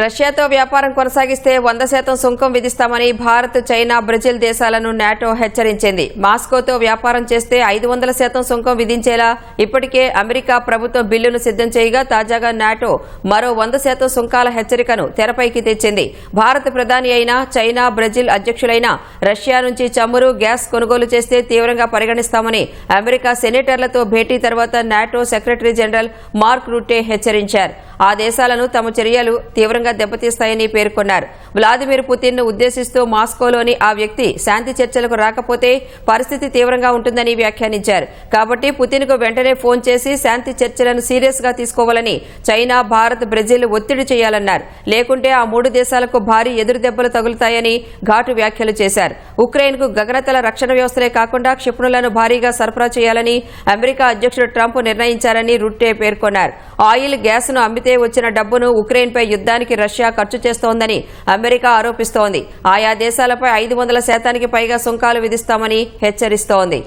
రష్యాతో వ్యాపారం కొనసాగిస్తే వంద శాతం సుంకం విధిస్తామని భారత్ చైనా బ్రెజిల్ దేశాలను నాటో హెచ్చరించింది. మాస్కోతో వ్యాపారం చేస్తే ఐదు వందల శాతం సుంకం విధించేలా ఇప్పటికే అమెరికా ప్రభుత్వం బిల్లును సిద్ధం చేయగా తాజాగా నాటో మరో వంద శాతం సుంకాల హెచ్చరికను తెరపైకి తెచ్చింది. భారత ప్రధాని అయిన చైనా బ్రెజిల్ అధ్యక్షులైన రష్యా నుంచి చమురు గ్యాస్ కొనుగోలు చేస్తే తీవ్రంగా పరిగణిస్తామని అమెరికా సెనేటర్లతో భేటీ తర్వాత నాటో సెక్రటరీ జనరల్ మార్క్ రూటే హెచ్చరించారు. ఆ దేశాలను తమ చర్యలు తీవ్రంగా దెబ్బతీస్తాయని పేర్కొన్నారు. వ్లాదిమిర్ పుతిన్ను ఉద్దేశిస్తూ మాస్కోలోని ఆ వ్యక్తి శాంతి చర్చలకు రాకపోతే పరిస్థితి తీవ్రంగా ఉంటుందని వ్యాఖ్యానించారు. కాబట్టి పుతిన్కు వెంటనే ఫోన్ చేసి శాంతి చర్చలను సీరియస్గా తీసుకోవాలని చైనా భారత్ బ్రెజిల్ ఒత్తిడి చేయాలన్నారు. లేకుంటే ఆ మూడు దేశాలకు భారీ ఎదురు దెబ్బలు తగులుతాయని ఘాటు వ్యాఖ్యలు చేశారు. ఉక్రెయిన్కు గగనతల రక్షణ వ్యవస్థలే కాకుండా క్షిపణులను భారీగా సరఫరా చేయాలని అమెరికా అధ్యక్షుడు ట్రంప్ నిర్ణయించారని రుట్టే పేర్కొన్నారు. ఆయిల్ గ్యాస్ను అమ్మితే వచ్చిన డబ్బును ఉక్రెయిన్ పై యుద్ధానికి రష్యా ఖర్చు చేస్తోందని అమెరికా ఆరోపిస్తోంది. ఆయా దేశాలపై ఐదు వందల శాతానికి పైగా సుంకాలు విధిస్తామని హెచ్చరిస్తోంది.